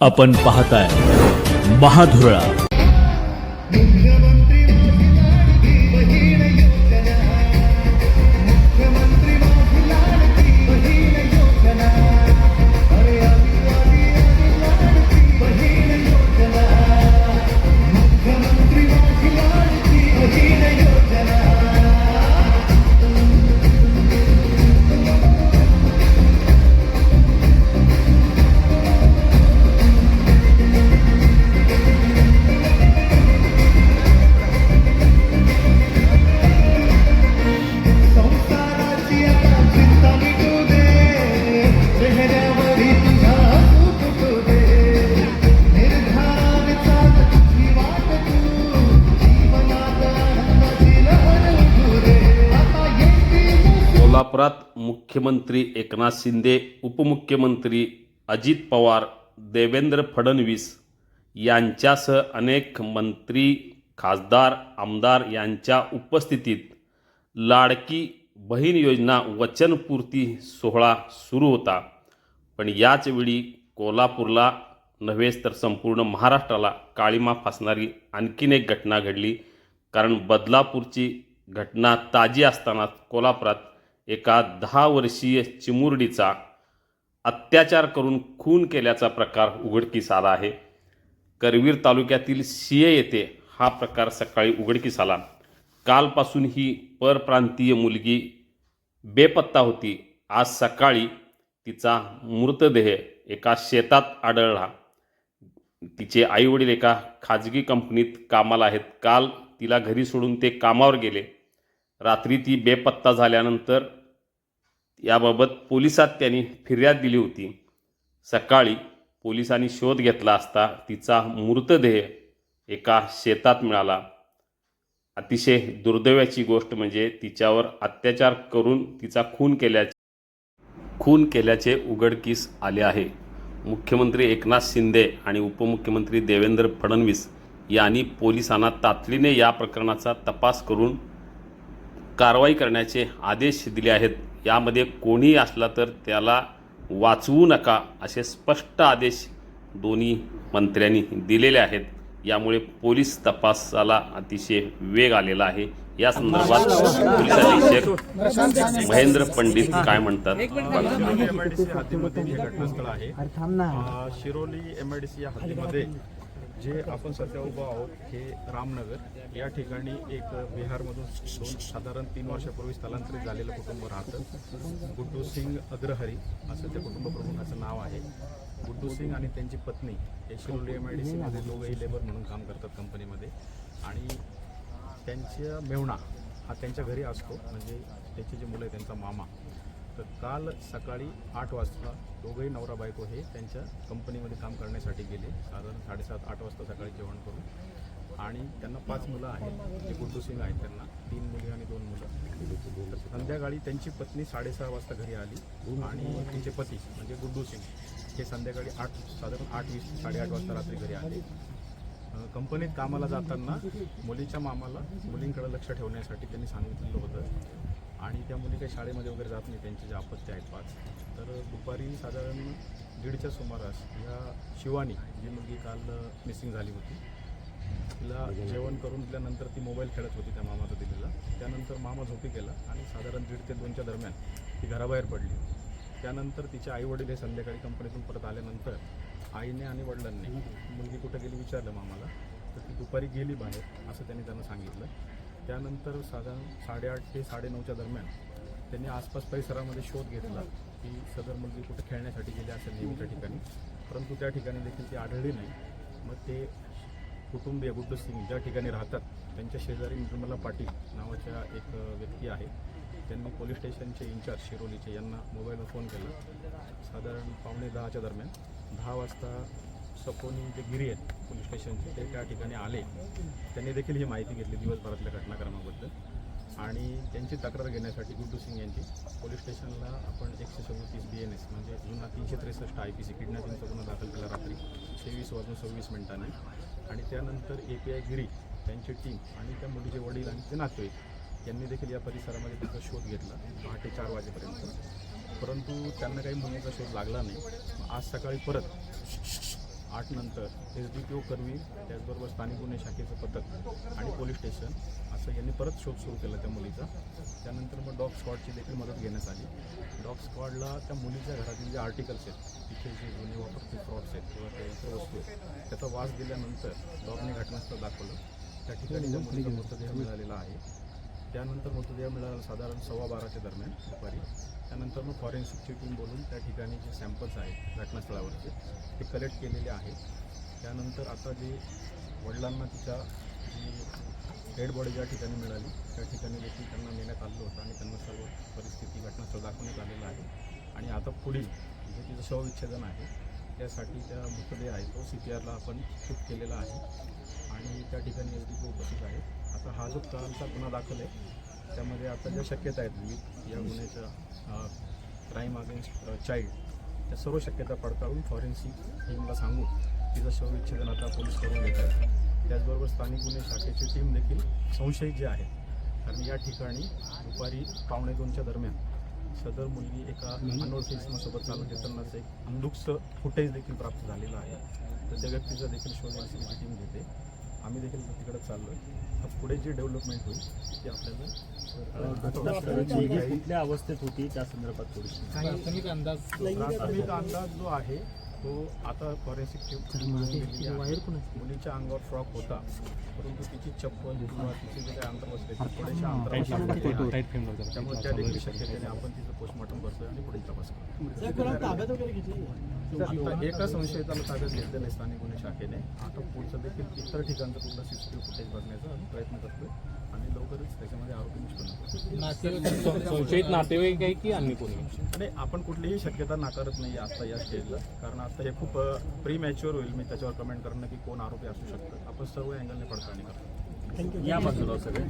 आपण पाहताय महाधुरळा. कोल्हापुरात मुख्यमंत्री एकनाथ शिंदे उपमुख्यमंत्री अजित पवार देवेंद्र फडणवीस यांच्यासह अनेक मंत्री खासदार आमदार यांच्या उपस्थितीत लाडकी बहीण योजना वचनपूर्ती सोहळा सुरू होता. पण याचवेळी कोल्हापूरला नव्हेच तर संपूर्ण महाराष्ट्राला काळीमा फासणारी आणखीन एक घटना घडली. कारण बदलापूरची घटना ताजी असताना कोल्हापुरात एका दहा वर्षीय चिमुरडीचा अत्याचार करून खून केल्याचा प्रकार उघडकीस आला आहे. करवीर तालुक्यातील सिये येथे हा प्रकार सकाळी उघडकीस आला. कालपासून ही परप्रांतीय मुलगी बेपत्ता होती. आज सकाळी तिचा मृतदेह एका शेतात आढळला. तिचे आईवडील एका खाजगी कंपनीत कामाला आहेत. काल तिला घरी सोडून ते कामावर गेले. रात्री ती बेपत्ता झाल्यानंतर याबाबत पोलिसात त्यांनी फिर्याद दिली होती. सकाळी पोलिसांनी शोध घेतला असता तिचा मृतदेह एका शेतात मिळाला. अतिशय दुर्दैवाची गोष्ट म्हणजे तिच्यावर अत्याचार करून तिचा खून केल्याचे खून केल्याचे उघडकीस आले आहे. मुख्यमंत्री एकनाथ शिंदे आणि उपमुख्यमंत्री देवेंद्र फडणवीस यांनी पोलिसांना तातडीने या प्रकरणाचा तपास करून कारवाई करण्याचे आदेश दिले आहेत. यामध्ये कोणीही असला तर त्याला वाचवू नका असे स्पष्ट आदेश दोन्ही मंत्र्यांनी दिलेले आहेत. यामुळे पोलीस तपासाला अतिशय वेग आलेला आहे. या संदर्भात पोलीस अधीक्षक महेंद्र पंडित काय म्हणतात? बघा. एमआयडीसी हद्दीमध्ये हे घटनास्थळ आहे. अ, शिरोली एमआयडीसी या हद्दीमध्ये जे आपण सध्या उभं आहोत हे रामनगर. या ठिकाणी एक बिहारमधून दोन साधारण तीन वर्षापूर्वी स्थलांतरित झालेलं कुटुंब राहतं. गुड्डू सिंग अग्रहरी असं त्या कुटुंब प्रमुखाचं नाव आहे. गुड्डू सिंग आणि त्यांची पत्नी हे शिरोली एम आय डी सीमध्ये दोघंही लेबर म्हणून काम करतात कंपनीमध्ये आणि त्यांच्या मेवणा हा त्यांच्या घरी असतो. म्हणजे त्याची जी मुलं आहे त्यांचा मामा तर काल सकाळी आठ वाजता दोघंही नवरा बायको हे त्यांच्या कंपनीमध्ये काम करण्यासाठी गेले. साधारण साडेसात आठ वाजता सकाळी जेवण करून. आणि त्यांना पाच मुलं आहेत. जे गुड्डू सिंग आहेत त्यांना. तीन मुली आणि दोन मुलं. संध्याकाळी त्यांची पत्नी साडेसहा वाजता घरी आली. आणि त्यांचे पती म्हणजे गुड्डू सिंग हे संध्याकाळी आठ साधारण आठ वीस साडेआठ वाजता रात्री घरी आले. कंपनीत कामाला जाताना मुलीच्या मामाला मुलींकडे लक्ष ठेवण्यासाठी त्यांनी सांगितलेलं होतं. आणि त्या मुली काही शाळेमध्ये वगैरे जात नाही त्यांचे जे आपत्ती आहेत पाच. तर दुपारी साधारण दीडच्या सुमारास या शिवानी जी मुलगी काल मिसिंग झाली होती तिला जेवण करून दिल्यानंतर ती मोबाईल खेळत होती त्या मामाचा दिलेला. त्यानंतर मामा झोपी गेला आणि साधारण दीड ते दोनच्या दरम्यान ती घराबाहेर पडली. त्यानंतर तिचे आईवडील हे संध्याकाळी कंपनीतून परत आल्यानंतर आईने आणि वडिलांनी मुलगी कुठं गेली विचारलं मामाला तर ती दुपारी गेली बाहेर असं त्यांनी त्यांना सांगितलं. त्यानंतर साधारण साडेआठ ते साडेनऊच्या दरम्यान त्यांनी आसपास परिसरामध्ये शोध घेतला की सदर मुलगी कुठे खेळण्यासाठी गेली असेल नेहमीच्या ठिकाणी. परंतु त्या ठिकाणी देखील ती आढळली नाही. मग ते कुटुंबीय गुड्डू सिंग ज्या ठिकाणी राहतात त्यांच्या शेजारी निर्मला पाटील नावाच्या एक व्यक्ती आहे. त्यांनी पोलीस स्टेशनचे इन्चार्ज शिरोलीचे यांना मोबाईलवर फोन केला. साधारण पावणे दहाच्या दरम्यान दहा वाजता सपोनी जे गिरी आहेत पोलीस स्टेशनचे ते त्या ठिकाणी आले त्यांनी देखील ही माहिती घेतली दिवसभरातल्या घटनाक्रमाबद्दल. आणि त्यांची तक्रार घेण्यासाठी गुड्डू सिंग यांची पोलीस स्टेशनला आपण एकशे सव्वीस बी एन एस म्हणजे जुना तीनशे त्रेसष्ट आय पी सी किडनॅपिंगचा गुन्हा दाखल केला रात्री तेवीस वाजून सव्वीस मिनिटांनी. आणि त्यानंतर ए पी आय गिरी त्यांची टीम आणि त्या मुलीचे वडील आणि ते नातेवाईक यांनी देखील या परिसरामध्ये त्याचा शोध घेतला पहाटे चार वाजेपर्यंत. परंतु त्यांना काही मुलीचा शोध लागला नाही. आज सकाळी परत आठ नंतर एस डी पी ओ करवी त्याचबरोबर स्थानिक गुन्हे शाखेचं पथक आणि पोलीस स्टेशन असं यांनी परत शोध सुरू केला त्या मुलीचा. त्यानंतर मग डॉग स्क्वॉडची देखील मदत घेण्यात आली. डॉग स्क्वॉडला त्या मुलीच्या घरातील जे आर्टिकल्स आहेत तिथे जे गुन्हे वापरते फ्रॉड्स आहेत किंवा त्या इतर वस्तू आहेत त्याचा वास दिल्यानंतर डॉगने घटनास्थळ दाखवलं. त्या ठिकाणी त्या मुलीचा मृतदेह मिळालेला आहे. त्यानंतर मृतदेह मिळाला साधारण सव्वा बाराच्या दरम्यान दुपारी. त्यानंतर मग फॉरेन्सिकची टीम बोलून त्या ठिकाणी जे सॅम्पल्स आहेत घटनास्थळावरचे ते कलेक्ट केलेले आहेत. त्यानंतर आता जे वडिलांना तिच्या जी डेड बॉडी ज्या ठिकाणी मिळाली त्या ठिकाणी देखील त्यांना नेण्यात आलं होतं आणि त्यांना सर्व परिस्थिती घटनास्थळ दाखवण्यात आलेलं आहे. आणि आता पुढील जे तिचं शवविच्छेदन आहे त्यासाठी त्या मृतदेह आहे तो सी पी आरला आपण शिफ्ट केलेला आहे. त्या ठिकाणी एस डी पी उपस्थित आहे. आता हा जो कालचा गुन्हा दाखल आहे त्यामध्ये आता ज्या शक्यता आहेत विविध या गुन्ह्याच्या क्राईम अगेन्स्ट चाइल्ड त्या सर्व शक्यता पडताळून फॉरेन्सिक टीमला सांगून तिचं शवविच्छेदन आता पोलीस करून घेत आहेत. त्याचबरोबर स्थानिक गुन्हे शाखेची टीम देखील संशयित जे आहे कारण या ठिकाणी दुपारी पावणे दोनच्या दरम्यान सदर मुलगी एका अनोळखी इसमासोबत चालत येतानाच एक अंधुकचं फुटेज देखील प्राप्त झालेलं आहे. तर त्या व्यक्तीचा देखील शोध एनसीबीची टीम घेते. आम्ही देखील तिकडे चाललो आहे पुढे जी डेव्हलपमेंट होईल ती आपल्याला कुठल्या अवस्थेत होती त्या संदर्भात थोडीशी. प्राथमिक अंदाज जो आहे तो आता फॉरेन्सिक टीम मुलीच्या अंगावर फ्रॉक होता. परंतु तिची चप्पल किंवा तिचे जे काही अंतर बसले ते थोडेशा अंतरावर. त्यामुळे त्या देखील शक्यतेने आपण तिचं पोस्टमॉर्टम करतोय आणि पुढील तपास करतो आता एका संशयिताला ताब्यात घेतलेलं आहे स्थानिक गुन्हे शाखेने. आता पुढचं देखील इतर ठिकाणचं कुठलं सीसीटीव्ही फुटेज बघण्याचा आम्ही प्रयत्न करतोय आणि लवकरच त्याच्यामध्ये आरोपी निष्पन्न. संशयित नातेवाईक आहे की अन्य कोणी? आणि आपण कुठलीही शक्यता नाकारत नाही आता या स्टेजला कारण आता हे खूप प्री मॅच्युअर होईल. मी त्याच्यावर कमेंट करणं की कोण आरोपी असू शकतं. आपण सर्व अँगलने पडताळणी करतो. या बाजूला सगळे.